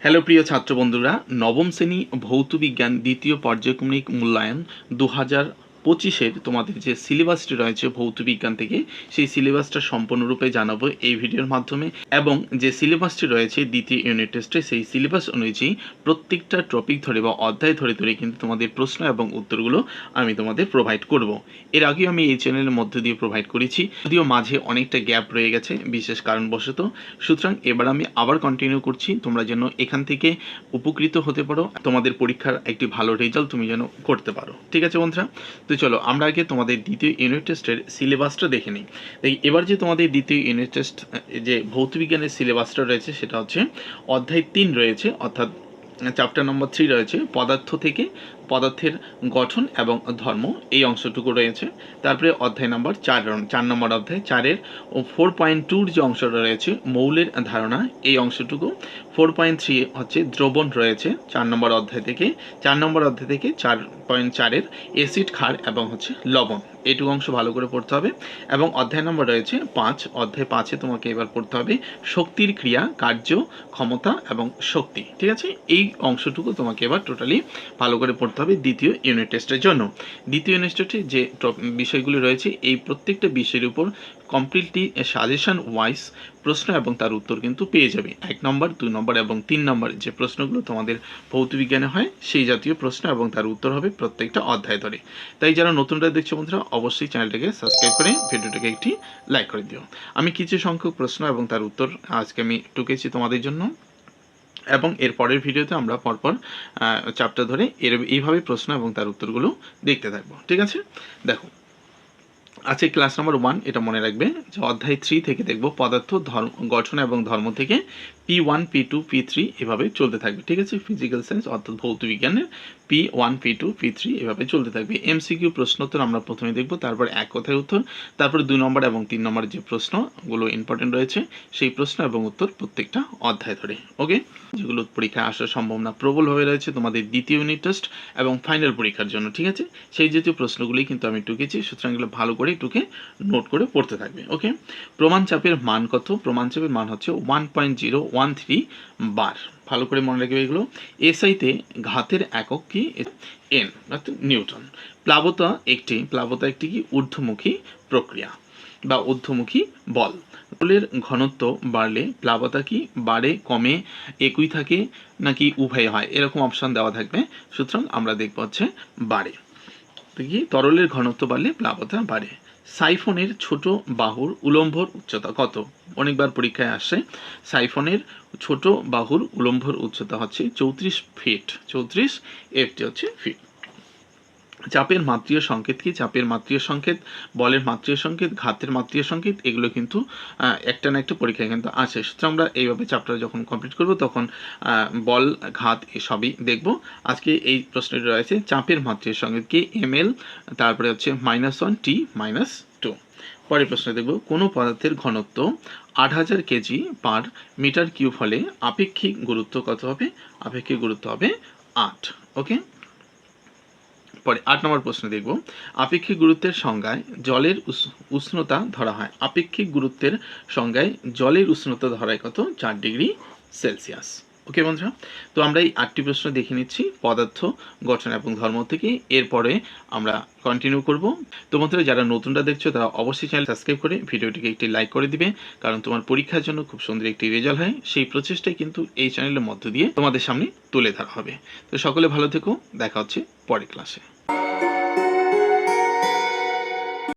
Hello প্রিয় ছাত্র বন্ধুরা নবম শ্রেণি ভৌত বিজ্ঞান দ্বিতীয় পর্যায়ক্রমিক মূল্যায়ন দু হাজার পঁচিশের তোমাদের যে সিলেবাসটি রয়েছে ভৌত বিজ্ঞান থেকে, সেই সিলেবাসটা সম্পূর্ণরূপে জানাব এই ভিডিওর মাধ্যমে। এবং যে সিলেবাসটি রয়েছে দ্বিতীয় ইউনিট টেস্টে সেই সিলেবাস অনুযায়ী প্রত্যেকটা টপিক ধরে বা অধ্যায় ধরে ধরে কিন্তু তোমাদের প্রশ্ন এবং উত্তরগুলো আমি তোমাদের প্রোভাইড করব। এর আগেও আমি এই চ্যানেলের মধ্যে দিয়ে প্রোভাইড করেছি, যদিও মাঝে অনেকটা গ্যাপ রয়ে গেছে, বিশেষ কারণবশত। সুতরাং এবার আমি আবার কন্টিনিউ করছি, তোমরা যেন এখান থেকে উপকৃত হতে পারো, তোমাদের পরীক্ষার একটি ভালো রেজাল্ট তুমি যেন করতে পারো। ঠিক আছে বন্ধুরা? তো চলো, আমরা আগে তোমাদের দ্বিতীয় ইউনিট টেস্টের সিলেবাসটা দেখে নিই। দেখি, এবার যে তোমাদের দ্বিতীয় ইউনিট টেস্ট যে ভৌতবিজ্ঞানের সিলেবাসটা রয়েছে, সেটা হচ্ছে অধ্যায় তিন রয়েছে, অর্থাৎ চ্যাপ্টার নম্বর থ্রি রয়েছে, পদার্থ থেকে পদার্থের গঠন এবং ধর্ম। এই অংশটুকু রয়েছে। তারপরে অধ্যায় নম্বর চার চার নম্বর অধ্যায় চারের ও ফোর পয়েন্ট টুর যে অংশটা রয়েছে, মৌলের ধারণা, এই অংশটুকু। ফোর পয়েন্ট থ্রি হচ্ছে দ্রবণ রয়েছে চার নম্বর অধ্যায় থেকে। চার নম্বর অধ্যায় থেকে চার পয়েন্ট চারের অ্যাসিড ক্ষার এবং হচ্ছে লবণ। এইটুকু অংশ ভালো করে পড়তে হবে। এবং অধ্যায় নম্বর রয়েছে পাঁচ। অধ্যায় পাঁচে তোমাকে এবার পড়তে হবে শক্তির ক্রিয়া, কার্য, ক্ষমতা এবং শক্তি। ঠিক আছে? এই অংশটুকু তোমাকে এবার টোটালি ভালো করে পড়তে হবে দ্বিতীয় ইউনিট টেস্টের জন্য। দ্বিতীয় ইউনিট টেস্টে যে বিষয়গুলি রয়েছে, এই প্রত্যেকটা বিষয়ের উপর কমপ্লিটলি সাজেশন ওয়াইজ প্রশ্ন এবং তার উত্তর কিন্তু পেয়ে যাবে। এক নম্বর দুই নম্বর এবং তিন নম্বর যে প্রশ্নগুলো তোমাদের ভৌত বিজ্ঞানে হয়, সেই জাতীয় প্রশ্ন এবং তার উত্তর হবে প্রত্যেকটা অধ্যায় ধরে। তাই যারা নতুনরা দেখছ বন্ধুরা অবশ্যই চ্যানেলটাকে সাবস্ক্রাইব করে ভিডিওটাকে একটি লাইক করে দিও। আমি কিছু সংখ্যক প্রশ্ন এবং তার উত্তর আজকে আমি টুকেছি তোমাদের জন্য। এবং এর পরের ভিডিওতে আমরা পরপর চ্যাপ্টার ধরে এর, এইভাবে প্রশ্ন এবং তার উত্তরগুলো দেখতে থাকব। ঠিক আছে? দেখো, আজকে ক্লাস নাম্বার ওয়ান এটা মনে রাখবে যে অধ্যায় থ্রি থেকে দেখব পদার্থ, ধর্ম, গঠন এবং ধর্ম থেকে P one P two P three এভাবে চলতে থাকবে, ঠিক আছে? ফিজিক্যাল সায়েন্স অর্থাৎ ভৌত বিজ্ঞানের P one P two P three এভাবে চলতে থাকবে। এমসিকিউ প্রশ্নোত্তর আমরা প্রথমে দেখব, তারপর এক কথায় উত্তর, তারপরে দুই নম্বর এবং তিন নম্বর যে প্রশ্নগুলো ইম্পর্টেন্ট রয়েছে, সেই প্রশ্ন এবং উত্তর প্রত্যেকটা অধ্যায় ধরে ওকে যেগুলো পরীক্ষায় আসার সম্ভাবনা প্রবল হয়ে রয়েছে তোমাদের দ্বিতীয় ইউনিট টেস্ট এবং ফাইনাল পরীক্ষার জন্য, ঠিক আছে? সেই জাতীয় প্রশ্নগুলি কিন্তু আমি টুকেছি সুতরাং এগুলো ভালো করে টুকে নোট করে পড়তে থাকবে ওকে প্রমাণ চাপের মান কত? প্রমাণ চাপের মান হচ্ছে one point zero one three bar ভালো করে মনে রাখবে এগুলো। এসআইতে ঘাতের একক কি? এন অর্থাৎ নিউটন। প্লাবতা একটি প্লাবতা একটি কি? ঊর্ধ্বমুখী প্রক্রিয়া বা ঊর্ধ্বমুখী বল। বলের ঘনত্ব বাড়লে প্লাবতা কি? বাড়ে, কমে, একই থাকে নাকি উভয় হয়? এরকম অপশন দেওয়া থাকবে। সুতরাং আমরা দেখব হচ্ছে বাড়ে। দেখি, তরলের ঘনত্ব বাড়লে প্লাবতা বাড়ে। সাইফোনের ছোট বাহুর উলম্বর উচ্চতা কত? অনেকবার পরীক্ষায় আসে, সাইফনের ছোট বাহুর উলম্বর উচ্চতা হচ্ছে চৌত্রিশ ফিট চৌত্রিশ এফটি হচ্ছে ফিট চাপের মাত্রীয় সংকেত, কি চাপের মাত্রীয় সংকেত, বলের মাত্রীয় সংকেত, ঘাতের মাত্রীয় সংকেত, এগুলো কিন্তু একটা না একটা পরীক্ষায় কিন্তু আছে। সুতরাং আমরা এইভাবে চ্যাপ্টার যখন কমপ্লিট করব তখন বল, ঘাত এসবই দেখব। আজকে এই প্রশ্নটি রয়েছে, চাপের মাত্রীয় সংকেত কি? এম এল তারপরে হচ্ছে মাইনাস ওয়ান টি মাইনাস টু পরের প্রশ্ন দেখব, কোনো পদার্থের ঘনত্ব আট হাজার কেজি পার মিটার কিউব হলে আপেক্ষিক গুরুত্ব কত হবে? আপেক্ষিক গুরুত্ব হবে আট ওকে পরে আট নম্বর প্রশ্ন দেখব। আপেক্ষিক গুরুত্বের সংজ্ঞায় জলের উষ্ণতা ধরা হয়। আপেক্ষিক গুরুত্বের সংজ্ঞায় জলের উষ্ণতা ধরায় কত? চার ডিগ্রি সেলসিয়াস। ওকে বন্ধুরা, তো আমরা এই আটটি প্রশ্ন দেখে নিচ্ছি, পদার্থ, গঠন এবং ধর্ম থেকে। এরপরে আমরা কন্টিনিউ করব। তো বন্ধুরা, যারা নতুনটা দেখছ, তারা অবশ্যই চ্যানেল সাবস্ক্রাইব করে ভিডিওটিকে একটি লাইক করে দিবে, কারণ তোমার পরীক্ষার জন্য খুব সুন্দর একটি রেজাল্ট হয়। সেই প্রচেষ্টাই কিন্তু এই চ্যানেলের মধ্য দিয়ে তোমাদের সামনে তুলে ধরা হবে। তো সকলে ভালো থেকো, দেখা হচ্ছে পরের ক্লাসে